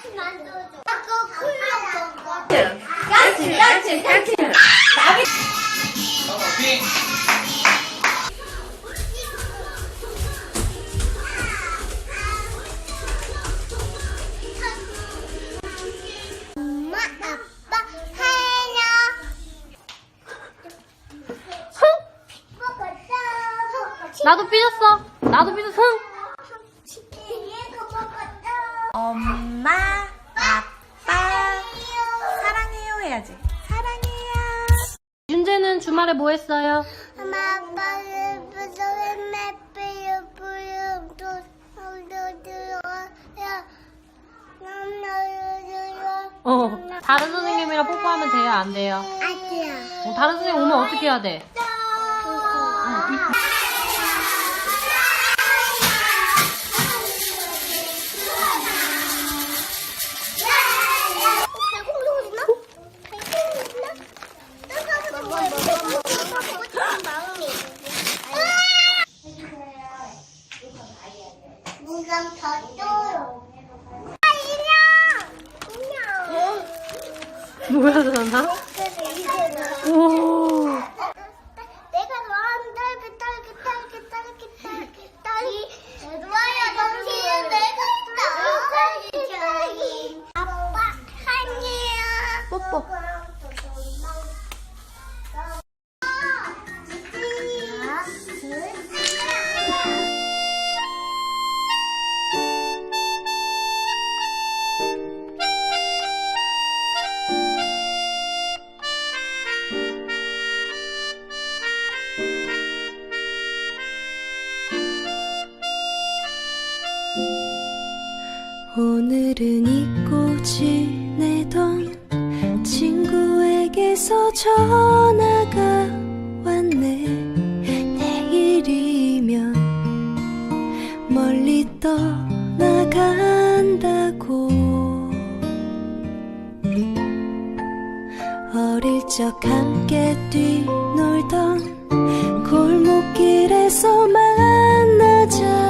같이 만들어줘. 아까 클럽 먹어. 까치 까치 까치 엄마, 아빠, 해요. 나도 삐졌어. 나도 삐졌어. 엄마 아빠 사랑해요 해야지 사랑해요 윤재는 주말에 뭐 했어요? 엄마, 아빠를 무서워, 매빼요, 부요, 들어요. 넘넘넘넘. 어. 다른 선생님이랑 뽀뽀하면 돼요? 안 돼요? 아니야. 어, 다른 선생님 오면 어떻게 해야 돼? 무 전화? 오. 내가 친구에게서 전화가 왔네? 내일이면 멀리 떠나간다고. 어릴 적 함께 뛰놀던 골목길에서 만나자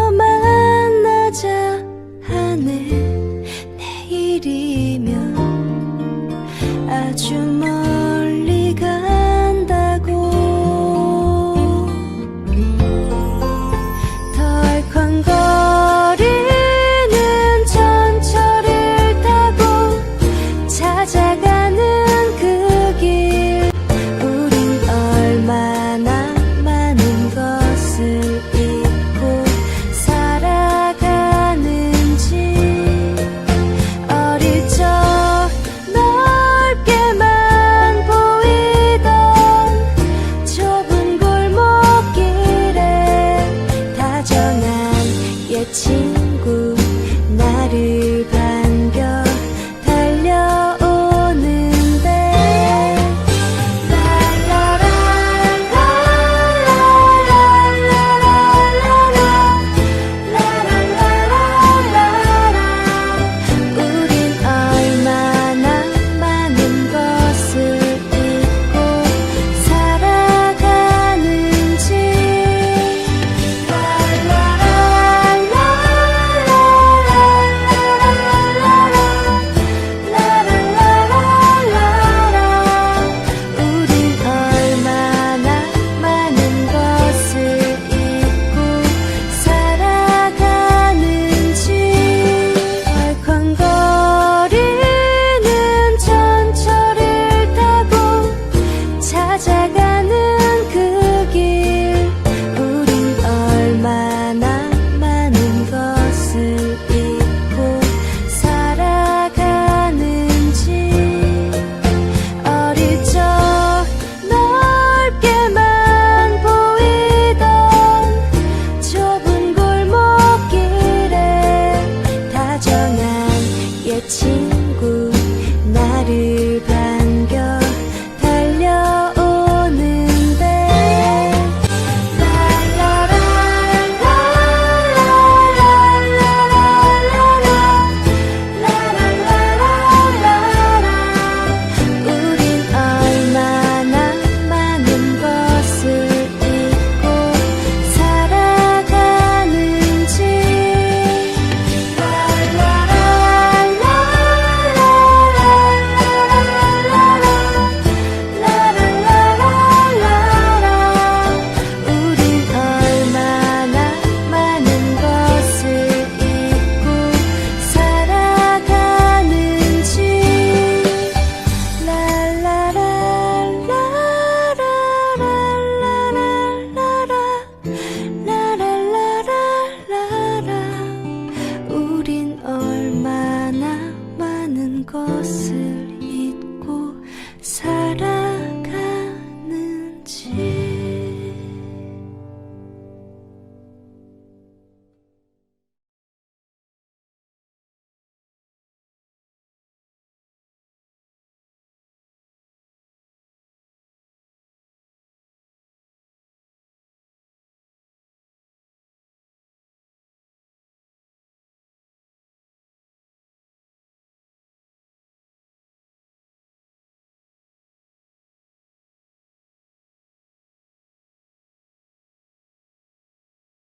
的情。